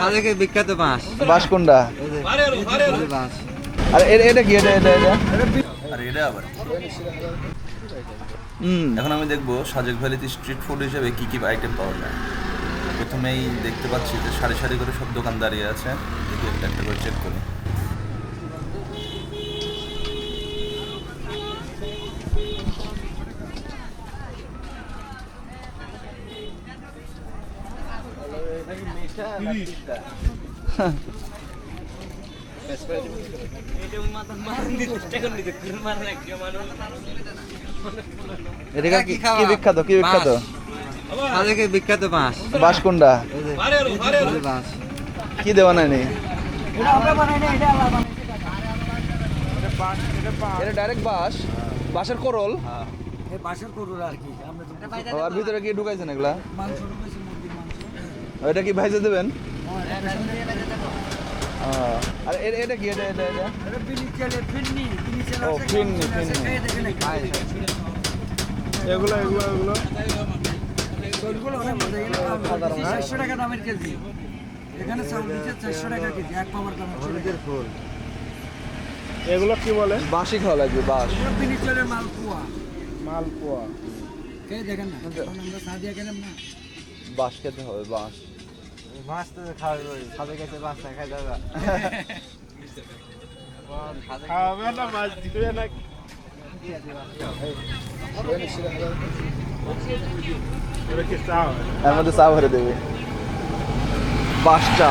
সাজেকে বিখ্যাত বাঁশ। বাঁশ কোনটা বাঁশ। আর এটা কি এটা এটা এটা? আর এটা আবার। হুম। এখন আমি দেখব সাজেক ভ্যালিতে স্ট্রিট ফুড হিসেবে কি কি আইটেম পাওয়া যায়। প্রথমেই দেখতে পাচ্ছি যে সারি সারি করে সব দোকান দাঁড়িয়ে আছে। দেখি একটা একটা করে চেক করি। এটা কি কি খাওয়া? কি বিখ্যাত? কি বিখ্যাত? বাঁশ। বিখ্যাত বাঁশ। কোনটা বাঁশ কি দেওয়া নাইনি এটা ডাইরেক্ট বাস বাসের করল। বাসার করুন আর কি। আর ভিতরে কি ঢুকাইছেন এগুলা? মাংস ঢুকেছি ওইটা কি ভাইজে দেবেন? হ্যাঁ, আর এটা কি? এটা এটা এটা? এটা ও। এগুলো এগুলো এগুলো? চাউলগুলো অনেক মজা, এগুলো দাম বেশি, 400 টাকা দামের কেজি। এখানে চারশো টাকা কেজি এক পাওয়ার দাম ফুল। এগুলো কি বলে? বাসি খাওয়া লাগবে বাস মালপোয়া। মালপোয়া। দেখেন না আমরা সাদিয়া খেলাম না। বাস খেতে হবে বাস বাঁশ তো খাওয়া সাজে গেছে মাছ না খাই যাবে খাওয়াবে না মাছ দিবে না এর মধ্যে চা ভরে দেবে। বাস চা।